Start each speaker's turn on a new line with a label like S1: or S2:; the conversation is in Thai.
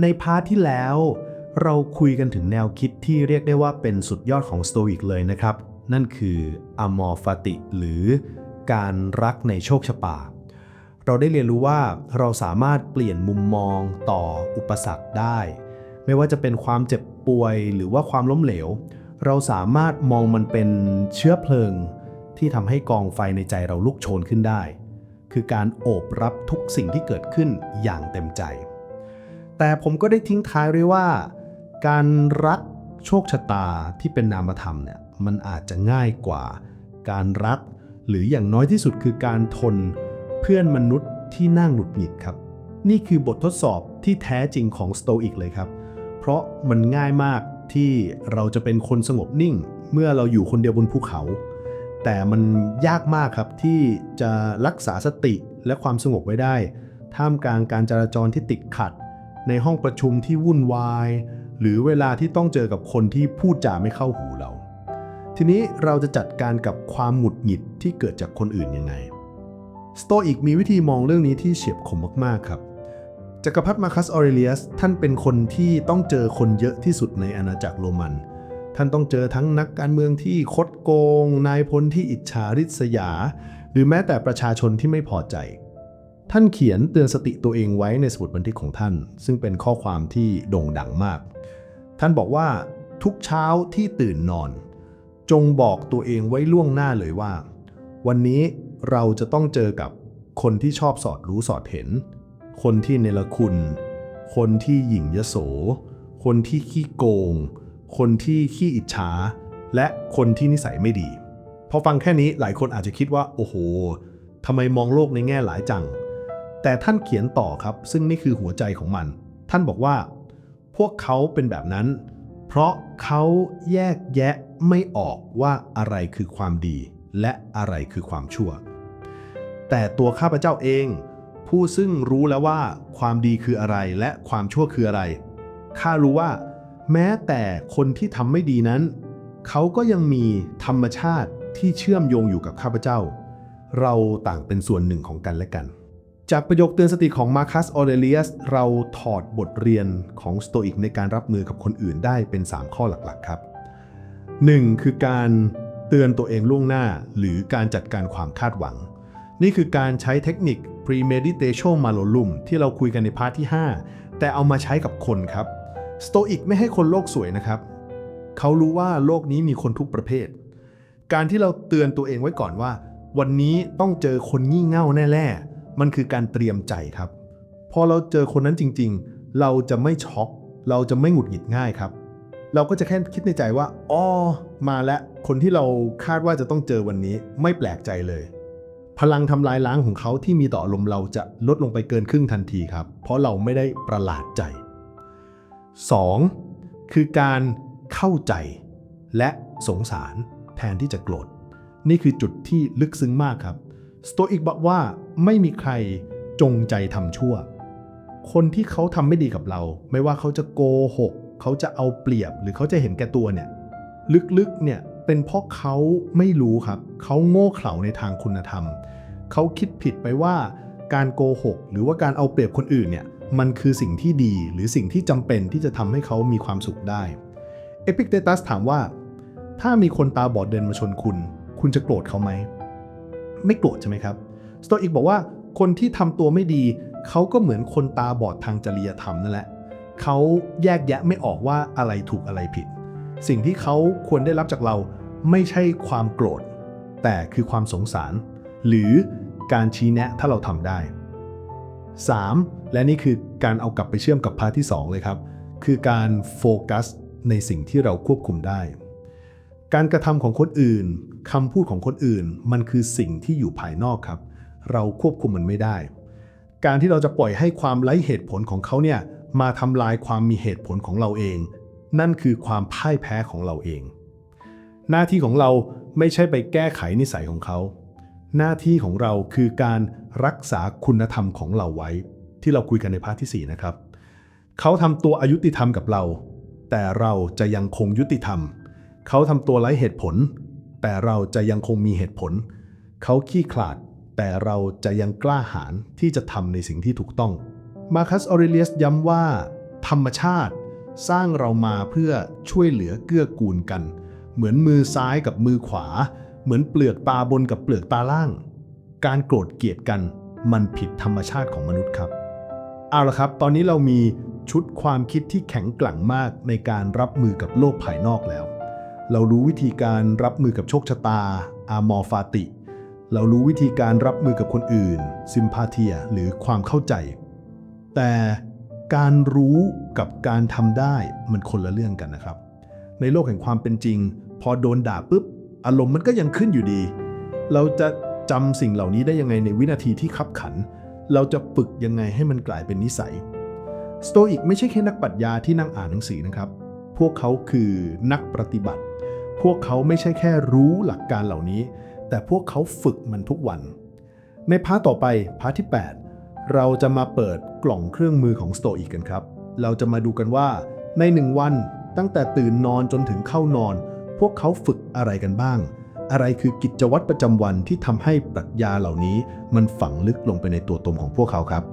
S1: ในพาร์ทที่แล้ว เราคุยกันถึงแนวคิดที่เรียกได้ว่าเป็นสุดยอดของสโตอิกเลยนะครับ นั่นคืออมอร์ฟติ หรือการรักในโชคชะตาเราได้เรียนรู้ว่าเราสามารถเปลี่ยนมุมมองต่ออุปสรรคได้ ไม่ว่าจะเป็นความเจ็บป่วยหรือว่าความล้มเหลว เราสามารถมองมันเป็นเชื้อเพลิง ที่ทำให้กองไฟในใจเราลุกโชนขึ้นได้ คือการโอบรับทุกสิ่งที่เกิดขึ้นอย่างเต็มใจ แต่ผมก็ได้ทิ้งท้ายไว้ว่า การรักโชคชะตาที่เป็นนามธรรมเนี่ยมันอาจจะง่ายกว่า การรัก หรืออย่างน้อยที่สุดคือการทนเพื่อนมนุษย์ที่น่าหงุดหงิดครับ นี่คือบททดสอบที่แท้จริงของสโตอิกเลยครับ เพราะมันง่ายมากที่เราจะเป็นคนสงบนิ่ง เมื่อเราอยู่คนเดียวบนภูเขา แต่มันยากมากครับที่จะรักษาสติและความสงบไว้ได้ ท่ามกลางการจราจรที่ติดขัด ในห้องประชุมที่วุ่นวาย หรือเวลาที่ต้องเจอกับคนที่พูดจาไม่เข้าหูเรา ทีนี้เราจะจัดการกับความหงุดหงิดที่เกิดจากคนอื่นยังไง สโตอิกมีวิธีมองเรื่องนี้ที่เฉียบคมมาก ๆ ครับจักรพรรดิมาคัสออเรเลียสท่านเป็นคนที่ต้องเจอคนเยอะที่สุดในอาณาจักรโรมัน ท่านต้องเจอทั้งนักการเมืองที่คดโกง นายพลที่อิจฉาริษยา หรือแม้แต่ประชาชนที่ไม่พอใจ ท่านเขียนเตือนสติตัวเองไว้ในสมุดบันทึกของท่าน ซึ่งเป็นข้อความที่โด่งดังมาก ท่านบอกว่าทุกเช้าที่ตื่นนอน จงบอกตัวเองไว้ล่วงหน้าเลยว่า วันนี้เราจะต้องเจอกับคนที่ชอบสอดรู้สอดเห็น คนที่เนรคุณ คนที่หยิ่งยโส คนที่ขี้โกง คนที่ขี้อิจฉา และคนที่นิสัยไม่ดี พอฟังแค่นี้หลายคนอาจจะคิดว่า โอ้โหทำไมมองโลกในแง่หลายจัง แต่ท่านเขียนต่อครับ ซึ่งนี่คือหัวใจของมัน ท่านบอกว่า พวกเขาเป็นแบบนั้น เพราะเขาแยกแยะไม่ออกว่าอะไรคือความดี และอะไรคือความชั่ว แต่ตัวข้าพเจ้าเอง ผู้ซึ่งรู้แล้วว่าความดีคืออะไรและความชั่วคืออะไรข้ารู้ว่าแม้แต่คนที่ทำไม่ดีนั้น เขาก็ยังมีธรรมชาติที่เชื่อมโยงอยู่กับข้าพเจ้า เราต่างเป็นส่วนหนึ่งของกันและกัน จากประโยคเตือนสติของมาคัสออเรเลียสเราถอดบทเรียนของสโตอิกในการรับมือกับคนอื่นได้เป็น 3 ข้อหลักๆครับ 1. คือการเตือนตัวเองล่วงหน้า หรือการจัดการความคาดหวัง นี่คือการใช้เทคนิค premeditation malolum ที่เราคุยกันในพาร์ทที่ 5 แต่เอามาใช้กับคนครับสโตอิกไม่ให้คนโลกสวยนะครับ เขารู้ว่าโลกนี้มีคนทุกประเภท การที่เราเตือนตัวเองไว้ก่อนว่า วันนี้ต้องเจอคนงี่เง่าแน่ๆ มันคือการเตรียมใจครับ พอเราเจอคนนั้นจริง ๆ เราจะไม่ช็อก เราจะไม่หงุดหงิดง่ายครับ เราก็จะแค่คิดในใจว่าอ๋อมาแล้วคนที่เราคาดว่าจะต้องเจอวันนี้ไม่แปลกใจเลย พลังทำลายล้างของเขาที่มีต่ออารมเราจะลดลงไปเกินครึ่งทันทีครับ เพราะเราไม่ได้ประหลาดใจ 2. คือการเข้าใจ และสงสารแทนที่จะโกรธนี่คือจุดที่ลึกซึ้งมากครับ สโตอิกบอกว่าไม่มีใครจงใจทำชั่ว คนที่เขาทำไม่ดีกับเรา ไม่ว่าเขาจะโกหก เขาจะเอาเปรียบ หรือเขาจะเห็นแก่ตัวเนี่ย ลึกๆ เนี่ย เป็นเพราะเขาไม่รู้ครับ เขาโง่เขลาในทางคุณธรรม เขาคิดผิดไปว่าการโกหก หรือว่าการเอาเปรียบคนอื่นเนี่ย มันคือสิ่งที่ดี หรือสิ่งที่จำเป็นที่จะทำให้เขามีความสุขได้ เอพิกเตตัสถามว่า ถ้ามีคนตาบอดเดินมาชนคุณ คุณจะโกรธเขาไหม ไม่โกรธใช่ไหมครับสโตอิกบอกว่าคนที่ทำตัวไม่ดี เขาก็เหมือนคนตาบอดทางจริยธรรมนั่นแหละเขาแยกแยะไม่ออกว่าอะไรถูกอะไรผิด สิ่งที่เขาควรได้รับจากเราไม่ใช่ความโกรธ แต่คือความสงสาร หรือการชี้แนะถ้าเราทำได้ 3. และนี่คือการเอากลับไปเชื่อมกับพาร์ทที่ 2 เลยครับ คือการโฟกัสในสิ่งที่เราควบคุมได้ การกระทำของคนอื่น คำพูดของคนอื่น มันคือสิ่งที่อยู่ภายนอกครับ เราควบคุมมันไม่ได้ การที่เราจะปล่อยให้ความไร้เหตุผลของเขาเนี่ยมาทำลายความมีเหตุผลของเราเอง นั่นคือความพ่ายแพ้ของเราเอง หน้าที่ของเราไม่ใช่ไปแก้ไขนิสัยของเขา หน้าที่ของเราคือการรักษาคุณธรรมของเราไว้ ที่เราคุยกันในพาร์ทที่ 4 นะครับ เขาทำตัวอายุติธรรมกับเรา แต่เราจะยังคงยุติธรรม เขาทำตัวไร้เหตุผล แต่เราจะยังคงมีเหตุผล เขาขี้ขลาด แต่เราจะยังกล้าหาญที่จะทำในสิ่งที่ถูกต้อง มาคัสออเรเลียสย้ำว่า
S2: ธรรมชาติ สร้างเรามาเพื่อช่วยเหลือเกื้อกูลกัน เหมือนมือซ้ายกับมือขวา เหมือนเปลือกตาบนกับเปลือกตาล่าง การโกรธเกลียดกันมันผิดธรรมชาติของมนุษย์ครับเอาละครับ ตอนนี้เรามีชุดความคิดที่แข็งแกร่งมากในการรับมือกับโลกภายนอกแล้ว เรารู้วิธีการรับมือกับโชคชะตา อามอร์ฟาติ เรารู้วิธีการรับมือกับคนอื่น ซิมพาเทีย หรือความเข้าใจ แต่การรู้กับการทำได้มันคนละเรื่องกันนะครับ ในโลกแห่งความเป็นจริง พอโดนด่าปุ๊บ อารมณ์มันก็ยังขึ้นอยู่ดี เราจะจำสิ่งเหล่านี้ได้ยังไงในวินาทีที่ขับขัน เราจะฝึกยังไงให้มันกลายเป็นนิสัย สโตอิกไม่ใช่แค่นักปรัชญาที่นั่งอ่านหนังสือนะครับ พวกเขาคือนักปฏิบัติ พวกเขาไม่ใช่แค่รู้หลักการเหล่านี้ แต่พวกเขาฝึกมันทุกวัน ในพาร์ทต่อไปพาร์ทที่ 8 เราจะมาเปิดกล่องเครื่องมือของสโตอิกกันครับ เราจะมาดูกันว่า ในหนึ่งวันตั้งแต่ตื่นนอนจนถึงเข้านอน พวกเขาฝึกอะไรกันบ้าง อะไรคือกิจวัตรประจำวันที่ทำให้ปรัชญาเหล่านี้ มันฝังลึกลงไปในตัวตนของพวกเขาครับ